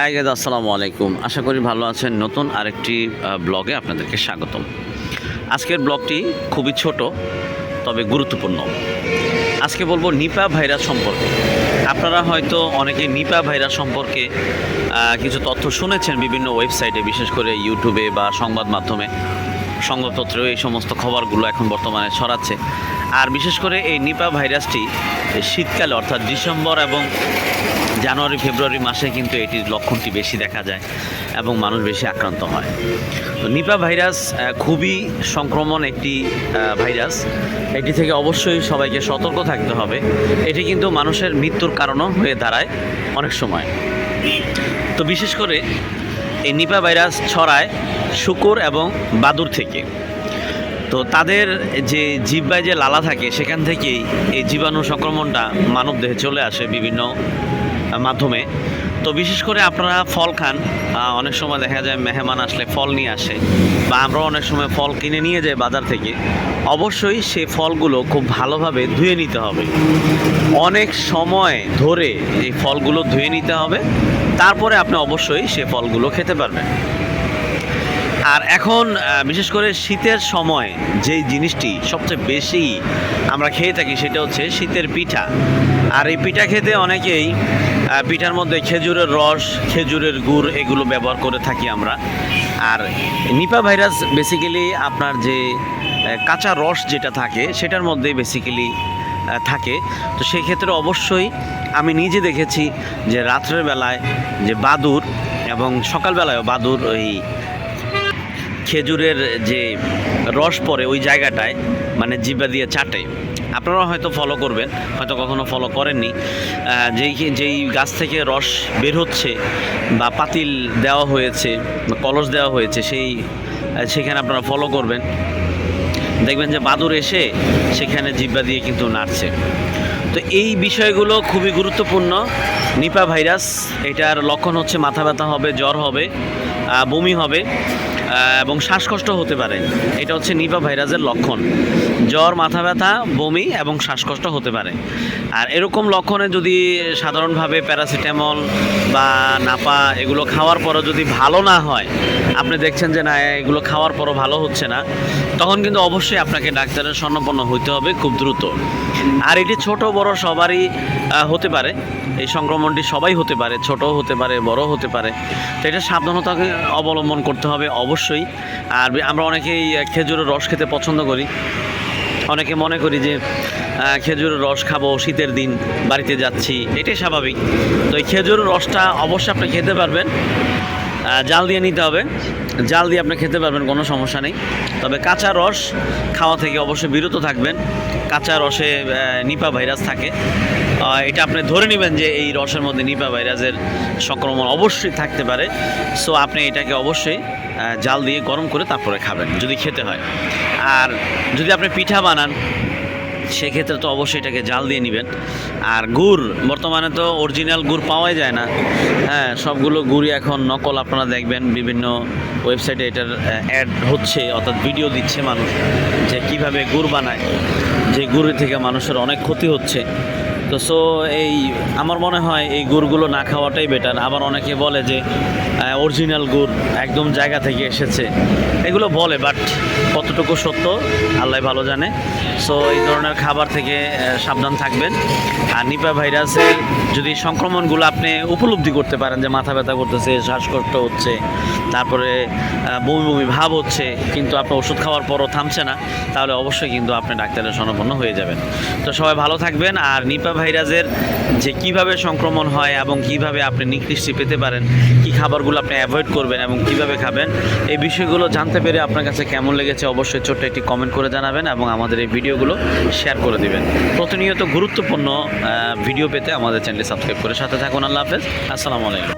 Guys আসসালামু আলাইকুম। আশা করি ভালো আছেন। নতুন আরেকটি ব্লগে আপনাদেরকে স্বাগতম। আজকের ব্লগটি খুবই ছোট, তবে গুরুত্বপূর্ণ। আজকে বলব নিপা ভাইরাস সম্পর্কে। আপনারা হয়তো অনেকে নিপা ভাইরাস সম্পর্কে কিছু তথ্য শুনেছেন বিভিন্ন ওয়েবসাইটে, বিশেষ করে ইউটিউবে বা সংবাদ মাধ্যমে। সংবাদপত্রেও এই সমস্ত খবরগুলো এখন বর্তমানে ছড়াচ্ছে। আর বিশেষ করে এই নিপা ভাইরাসটি শীতকালে, অর্থাৎ ডিসেম্বর এবং জানুয়ারি, ফেব্রুয়ারি মাসে কিন্তু এটির লক্ষণটি বেশি দেখা যায় এবং মানুষ বেশি আক্রান্ত হয়। তো নিপা ভাইরাস খুবই সংক্রমণ একটি ভাইরাস। এটি থেকে অবশ্যই সবাইকে সতর্ক থাকতে হবে। এটি কিন্তু মানুষের মৃত্যুর কারণও হয়ে দাঁড়ায় অনেক সময়। তো বিশেষ করে এই নিপা ভাইরাস ছড়ায় শুকুর এবং বাদুর থেকে। তো তাদের যে জিব্বায় যে লালা থাকে, সেখান থেকেই এই জীবাণু সংক্রমণটা মানব দেহে চলে আসে বিভিন্ন মাধ্যমে। তো বিশেষ করে আপনারা ফল খান অনেক সময় দেখা যায় মেহমান আসলে ফল নিয়ে আসে বা আমরা অনেক সময় ফল কিনে নিয়ে যাই বাজার থেকে। অবশ্যই সেই ফলগুলো খুব ভালোভাবে ধুয়ে নিতে হবে। অনেক সময় ধরে এই ফলগুলো ধুয়ে নিতে হবে। তারপরে আপনি অবশ্যই সে ফলগুলো খেতে পারবেন। আর এখন বিশেষ করে শীতের সময় যেই জিনিসটি সবচেয়ে বেশি আমরা খেয়ে থাকি সেটা হচ্ছে শীতের পিঠা। আর এই পিঠা খেতে অনেকেই পিঠার মধ্যে খেজুরের রস, খেজুরের গুড় এগুলো ব্যবহার করে থাকি আমরা। আর নিপা ভাইরাস বেসিক্যালি আপনার যে কাঁচা রস যেটা থাকে সেটার মধ্যে বেসিক্যালি থাকে। তো সেই ক্ষেত্রে অবশ্যই আমি নিজে দেখেছি যে রাত্রের বেলায় যে বাদুর এবং সকালবেলায়ও বাদুর ওই খেজুরের যে রস পড়ে ওই জায়গাটায় মানে জিব্বা দিয়ে চাটে। আপনারা হয়তো ফলো করবেন, হয়তো কখনো ফলো করেননি। যেই যেই গাছ থেকে রস বের হচ্ছে বা পাতিল দেওয়া হয়েছে, বা কলস দেওয়া হয়েছে, সেই সেখানে আপনারা ফলো করবেন। দেখবেন যে বাদুর এসে সেখানে জিব্বা দিয়ে কিন্তু নাড়ছে। তো এই বিষয়গুলো খুবই গুরুত্বপূর্ণ। নিপা ভাইরাস, এটার লক্ষণ হচ্ছে মাথা ব্যথা হবে, জ্বর হবে বমি হবে। এবং শ্বাসকষ্ট হতে পারে। এটা হচ্ছে নিপা ভাইরাসের লক্ষণ। জ্বর, মাথা ব্যথা, বমি এবং শ্বাসকষ্ট হতে পারে। আর এরকম লক্ষণে যদি সাধারণভাবে প্যারাসিটামল বা নাপা এগুলো খাওয়ার পরও যদি ভালো না হয়, আপনি দেখছেন যে না, এগুলো খাওয়ার পরও ভালো হচ্ছে না, তখন কিন্তু অবশ্যই আপনাকে ডাক্তারের স্বর্ণপন্ন হইতে হবে খুব দ্রুত। আর এটি ছোট, বড় সবারই হতে পারে। এই সংক্রমণটি সবাই হতে পারে, ছোটও হতে পারে বড় হতে পারে। তো এটা সাবধানতাকে অবলম্বন করতে হবে, অবশ্যই। আর আমরা অনেকেই খেজুরের রস খেতে পছন্দ করি। অনেকে মনে করি যে খেজুরের রস খাব, শীতের দিন, বাড়িতে যাচ্ছি, এটাই স্বাভাবিক। তো এই খেজুরের রসটা অবশ্যই আপনি খেতে পারবেন। জাল দিয়ে নিতে হবে। জাল দিয়ে আপনি খেতে পারবেন, কোনো সমস্যা নেই। তবে কাঁচা রস খাওয়া থেকে অবশ্যই বিরত থাকবেন। কাঁচা রসে নিপা ভাইরাস থাকে। এটা আপনি ধরে নেবেন যে এই রসের মধ্যে নিপা ভাইরাসের সংক্রমণ অবশ্যই থাকতে পারে। সো আপনি এটাকে অবশ্যই জাল দিয়ে গরম করে তারপরে খাবেন, যদি খেতে হয়। আর যদি আপনি পিঠা বানান, সেক্ষেত্রে তো অবশ্যই এটাকে জাল দিয়ে নেবেন। আর গুড়, বর্তমানে তো অরিজিনাল গুড় পাওয়াই যায় না। হ্যাঁ সবগুলো গুড়ই এখন নকল, আপনারা দেখবেন বিভিন্ন ওয়েবসাইটে এটার অ্যাড হচ্ছে, অর্থাৎ ভিডিও দিচ্ছে মানুষ যে কীভাবে গুড় বানায়। যে গুড় থেকে মানুষের অনেক ক্ষতি হচ্ছে। তো সো এই আমার মনে হয় এই গুড়গুলো না খাওয়াটাই বেটার আবার অনেকে বলে যে অরিজিনাল গুড় একদম জায়গা থেকে এসেছে। এগুলো বলে বাট কতটুকু সত্য, আল্লাহ ভালো জানে। সো এই ধরনের খাবার থেকে সাবধান থাকবেন। আর নিপা ভাইরাসের যদি সংক্রমণগুলো আপনি উপলব্ধি করতে পারেন, যে মাথা ব্যথা করতেছে, শ্বাসকষ্ট হচ্ছে, তারপরে বমি বমি ভাব হচ্ছে, কিন্তু আপনার ওষুধ খাওয়ার পরও থামছে না, তাহলে অবশ্যই কিন্তু আপনি ডাক্তারের শরণাপন্ন হয়ে যাবেন। তো সবাই ভালো থাকবেন, আর নিপা ভাইরাসের যে কীভাবে সংক্রমণ হয় এবং কীভাবে আপনি নিকৃষ্টি পেতে পারেন, কি খাবারগুলো আপনি অ্যাভয়েড করবেন এবং কীভাবে খাবেন, এই বিষয়গুলো জানতে পেরে আপনার কাছে কেমন লেগেছে অবশ্যই ছোট্ট একটি কমেন্ট করে জানাবেন এবং আমাদের এই ভিডিওগুলো শেয়ার করে দিবেন। প্রতিনিয়ত গুরুত্বপূর্ণ ভিডিও পেতে আমাদের চ্যানেলটি সাবস্ক্রাইব করে সাথে থাকুন। আল্লাহ হাফেজ। আসসালামু আলাইকুম।